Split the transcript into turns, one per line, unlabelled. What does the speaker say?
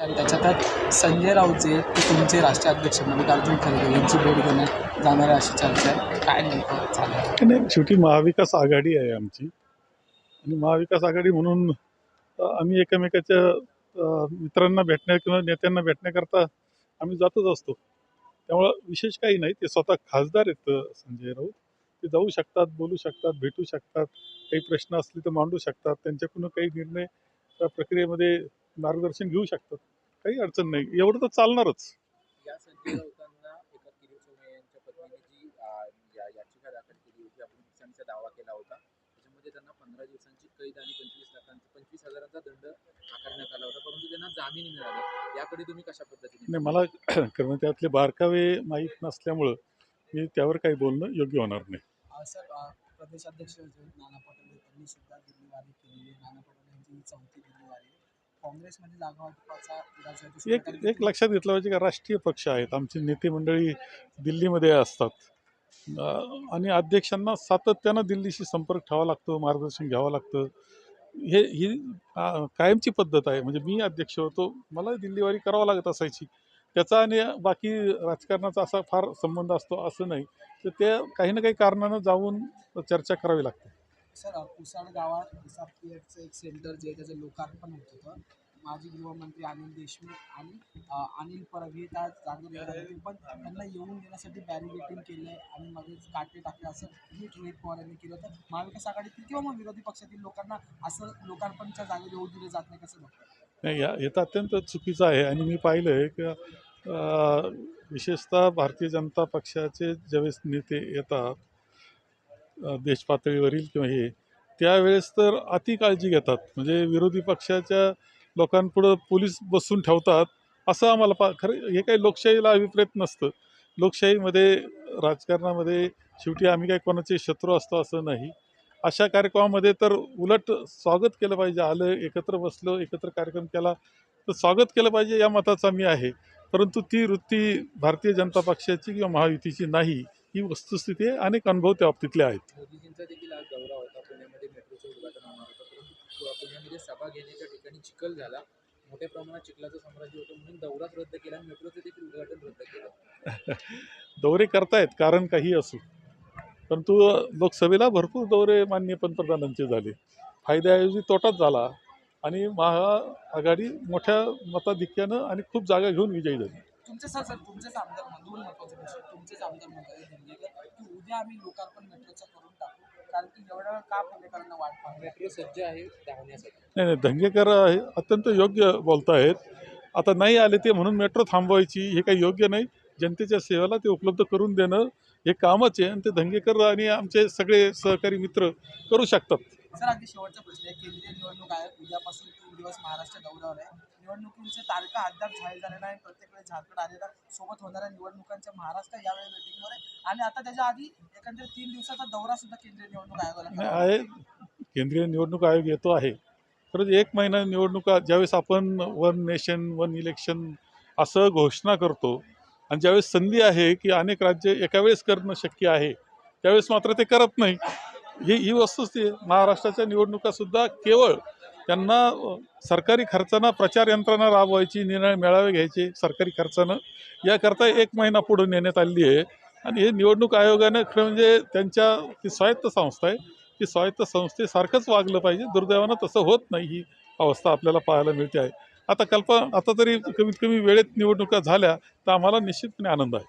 आणि त्याच्यात संजय राऊत जे ते तुमचे राष्ट्रीय अध्यक्ष मल्लिकार्जुन खरगे यांची भेट घेण्यात जाणार अशी चर्चा आहे. काय नेमकं चालू
नाही शेवटी महाविकास आघाडी आहे आमची. आणि महाविकास आघाडी म्हणून आम्ही एकमेकाच्या मित्रांना भेटण्या किंवा नेत्यांना भेटण्याकरता आम्ही जातच असतो. त्यामुळं विशेष काही नाही. ते स्वतः खासदार आहेत संजय राऊत. ते जाऊ शकतात बोलू शकतात भेटू शकतात. काही प्रश्न असले तर मांडू शकतात. त्यांच्याकडून काही निर्णय त्या प्रक्रियेमध्ये मार्गदर्शन घेऊ शकतात काही अडचण नाही. एवढं तर चालणारच.
या संजय राऊतांना एका किरीट सोमय्या यांच्या पत्नीने जी अं, या- याचिका दाखल केली होती आपण नुकसानीचा दावा केला होता. त्याच्यामध्ये त्यांना पंधरा दिवसांची कैद आणि पंचवीस लाखांचा पंचवीस हजारांचा दंड आकारण्यात आला होता परंतु त्यांना जामीन मिळाला. याकडे तुम्ही कशा पद्धतीने
नाही मला कारण त्यातले बारकावे माहीत नसल्यामुळं मी त्यावर काही बोलणं योग्य होणार नाही.
सर प्रदेशाध्यक्ष नाना पटोले त्यांनी सुद्धा दिल्लीवारी नाना पटोले यांची ही चौथी दिल्लीवारी आहे. काँग्रेसमध्ये जागा वाटपाचा
एक एक लक्षात घेतलं पाहिजे का राष्ट्रीय पक्ष आहेत. आमची नेते मंडळी दिल्लीमध्ये असतात. आणि अध्यक्षांना सातत्यानं दिल्लीशी संपर्क ठेवावा लागतो मार्गदर्शन घ्यावं लागतं. हे ही कायमची पद्धत आहे. म्हणजे मी अध्यक्ष होतो मला दिल्लीवारी करावं लागत असायची. त्याचा आणि बाकी राजकारणाचा असा फार संबंध असतो असं नाही. तर ते काही ना काही कारणानं जाऊन चर्चा करावी लागते.
सर अ, गावात एसआरपीएफचं एक सेंटर जे आहे त्याचं लोकार्पण होत होतं. माजी गृहमंत्री अनिल देशमुख आणि अनिल परब हे त्या जागेवर होते. पण त्यांना येऊन देण्यासाठी बॅरिगेटिंग केलं आणि मध्येच काटे टाकले असं ट्विट रोहित पवार यांनी केलं होतं. महाविकास आघाडीतील किंवा मग विरोधी पक्षातील लोकांना असं लोकार्पणच्या जागेवर येऊ दिले जात नाही कसं
नाही या हे तर अत्यंत चुकीचं आहे आणि मी पाहिलं आहे की विशेषतः भारतीय जनता पक्षाचे ज्यावेळेस नेते येतात. देशपातळीवरील किंवा हे त्यावेळेस तर अति काळजी घेतात. म्हणजे विरोधी पक्षाच्या लोकांपुढं पोलीस बसून ठेवतात असं आम्हाला पा खरं हे काही लोकशाहीला अभिप्रेत नसतं. लोकशाहीमध्ये राजकारणामध्ये शेवटी आम्ही काही कोणाचे शत्रू असतो असं नाही. अशा कार्यक्रमामध्ये तर उलट स्वागत केलं पाहिजे. आलं एकत्र बसलो एकत्र कार्यक्रम केला तर स्वागत केलं पाहिजे या मताचा मी आहे. परंतु ती वृत्ती भारतीय जनता पक्षाची किंवा महायुतीची नाही. ही वस्तुस्थिती आहे. अनेक अनुभव त्या बाबतीतले आहेत.
मोदीजींचा देखील आज दौरा होता. पुण्यामध्ये मेट्रोचं उद्घाटन होणार होतं. परंतु पु- पुण्यामध्ये सभा घेण्याच्या ठिकाणी चिखल झाला. मोठ्या प्रमाणात चिखलाचं साम्राज्य होतं म्हणून दौराच रद्द केला आणि मेट्रोचं देखील उद्घाटन रद्द केलं.
दौरे करतायत कारण काही असू. परंतु लोकसभेला भरपूर दौरे मान्य पंतप्रधानांचे झाले. फायद्याऐवजी तोटाच झाला आणि महाआघाडी मोठ्या मताधिक्यानं आणि खूप जागा घेऊन विजयी झाली.
तुमचे सर सर तुमचेच आमदार दोन महत्त्वाचे प्रश्न तुमचेच आमदार म्हणतात धंगेकर की उद्या आम्ही लोकार्पण मेट्रोचं करून टाकू. कारण की एवढा वेळ का पुणेकरांना वाट पाहणार
मेट्रो सज्ज आहे धावण्यासाठी.
नाही नाही दंगेकर हे अत्यंत योग्य बोलतायत आता नाही आले ते म्हणून मेट्रो थांबवायची हे काही योग्य नाही. जनतेच्या सेवेला ते उपलब्ध करून देणं हे कामच आहे आणि ते दंगेकर आणि आमचे सगळे सहकारी मित्र करू शकतात.
सर अगदी शेवटचा प्रश्न आहे. केंद्रीय निवडणूक आयोग उद्यापासून तीन दिवस महाराष्ट्र दौऱ्यावर आहे. निवडणुकींचे तारखा अद्याप जाहीर झाल्या नाही. प्रत्येक वेळेस झारखंड आलेला सोबत होणाऱ्या निवडणुकांच्या महाराष्ट्र यावेळी वेटिंगवर आहे आणि आता त्याच्या आधी एकंदरीत तीन दिवसाचा दौरा सुद्धा केंद्रीय निवडणूक आयोगाला
आहे. केंद्रीय निवडणूक आयोग येतो आहे. खरंच एक महिना निवडणुका ज्यावेळेस आपण वन नेशन वन इलेक्शन असं घोषणा करतो आणि ज्यावेळेस संधी आहे की अनेक राज्य एका वेळेस करणं शक्य आहे त्यावेळेस मात्र ते करत नाही. ही ही वस्तुस्थिती आहे. महाराष्ट्राच्या निवडणुकासुद्धा केवळ त्यांना सरकारी खर्चानं प्रचार यंत्रणा राबवायची निर्णय मेळावे घ्यायचे सरकारी खर्चानं. याकरता एक महिना पुढे नेण्यात आलेली आहे. आणि हे निवडणूक आयोगानं खरं म्हणजे त्यांच्या ती स्वायत्त संस्था आहे. ती स्वायत्त संस्थेसारखंच वागलं पाहिजे. दुर्दैवानं तसं होत नाही ही अवस्था आपल्याला पाहायला मिळते आहे. आता कल्पना आता तरी कमीत कमी वेळेत निवडणुका झाल्या तर आम्हाला निश्चितपणे आनंद आहे.